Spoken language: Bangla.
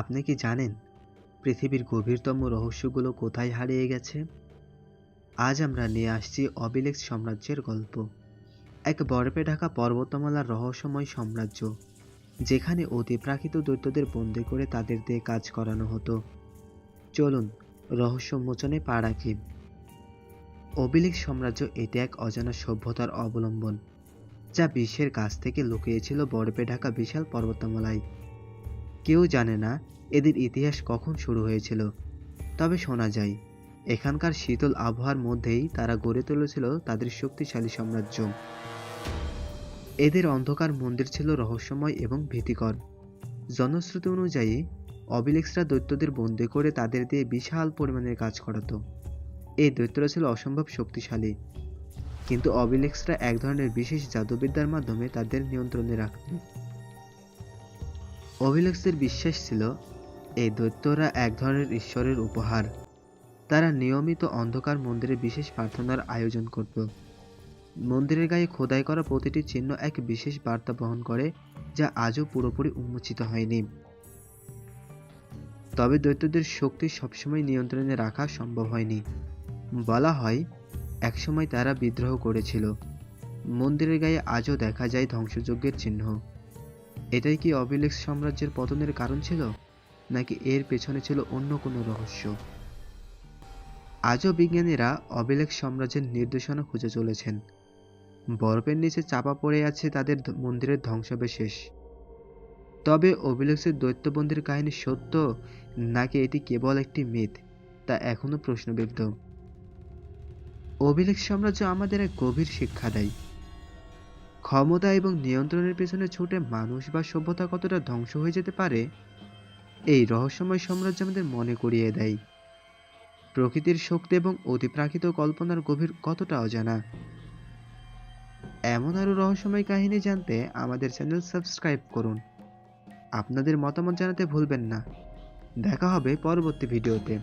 আপনি কি জানেন পৃথিবীর গভীরতম রহস্যগুলো কোথায় হারিয়ে গেছে? আজ আমরা নিয়ে আসছি অবিলেক্স সাম্রাজ্যের গল্প। এক বরফে ঢাকা পর্বতমালার রহস্যময় সাম্রাজ্য, যেখানে অতিপ্রাকৃত দৈত্যদের বন্দি করে তাদের দিয়ে কাজ করানো হতো। চলুন রহস্য মোচনে পা রাখি। অবিলেক্স সাম্রাজ্য এটি এক অজানা সভ্যতার অবলম্বন, যা বিশ্বের কাছ থেকে লুকিয়েছিল বরফে ঢাকা বিশাল পর্বতমালায়। কেউ জানে না এদের ইতিহাস কখন শুরু হয়েছিল। তবে শোনা যায়, এখানকার শীতল আবহাওয়ার মধ্যেই তারা গড়ে তুলেছিল তাদের শক্তিশালী সাম্রাজ্য। এদের অন্ধকার মন্দির ছিল রহস্যময় এবং ভীতিকর। জনশ্রুতি অনুযায়ী, অবিলেক্সরা দৈত্যদের বন্দি করে তাদের দিয়ে বিশাল পরিমাণের কাজ করাতো। এই দৈত্যরা ছিল অসম্ভব শক্তিশালী। কিন্তু অবিলেক্সরা এক ধরনের বিশেষ জাদুবিদ্যার মাধ্যমে তাদের নিয়ন্ত্রণে রাখত। অভিলেক্সের বিশ্বাস ছিল, এই দৈত্যরা এক ধরনের ঈশ্বরের উপহার। তারা নিয়মিত অন্ধকার মন্দিরে বিশেষ প্রার্থনার আয়োজন করত। মন্দিরের গায়ে খোদাই করা প্রতিটি চিহ্ন এক বিশেষ বার্তা বহন করে, যা আজও পুরোপুরি উন্মোচিত হয়নি। তবে দৈত্যদের শক্তি সবসময় নিয়ন্ত্রণে রাখা সম্ভব হয়নি। বলা হয়, একসময় তারা বিদ্রোহ করেছিল। মন্দিরের গায়ে আজও দেখা যায় ধ্বংসযজ্ঞের চিহ্ন। এটাই কি অবিলেক্স সাম্রাজ্যের পতনের কারণ ছিল? নাকি এর পেছনে ছিল অন্য কোনো রহস্য? আজও বিজ্ঞানীরা অবিলেক্স সাম্রাজ্যের নির্দেশনা খুঁজে চলেছেন। বরফের নিচে চাপা পড়ে আছে তাদের মন্দিরের ধ্বংসাবশেষ। তবে অভিলেক্সের দৈত্যবন্দির কাহিনী সত্য, নাকি এটি কেবল একটি মিথ, তা এখনও প্রশ্নবিদ্ধ? অভিলেখ সাম্রাজ্য আমাদের এক গভীর শিক্ষা দেয়। ক্ষমতা এবং নিয়ন্ত্রণের পেছনে ছুটে মানুষ বা সভ্যতা কতটা ধ্বংস হয়ে যেতে পারে, এই রহস্যময় সাম্রাজ্য আমাদের মনে করিয়ে দেয়। প্রকৃতির শক্তি এবং অতিপ্রাকৃত কল্পনার গভীর কতটা অজানা? এমন আরও রহস্যময় কাহিনী জানতে আমাদের চ্যানেল সাবস্ক্রাইব করুন। আপনাদের মতামত জানাতে ভুলবেন না। দেখা হবে পরবর্তী ভিডিওতে।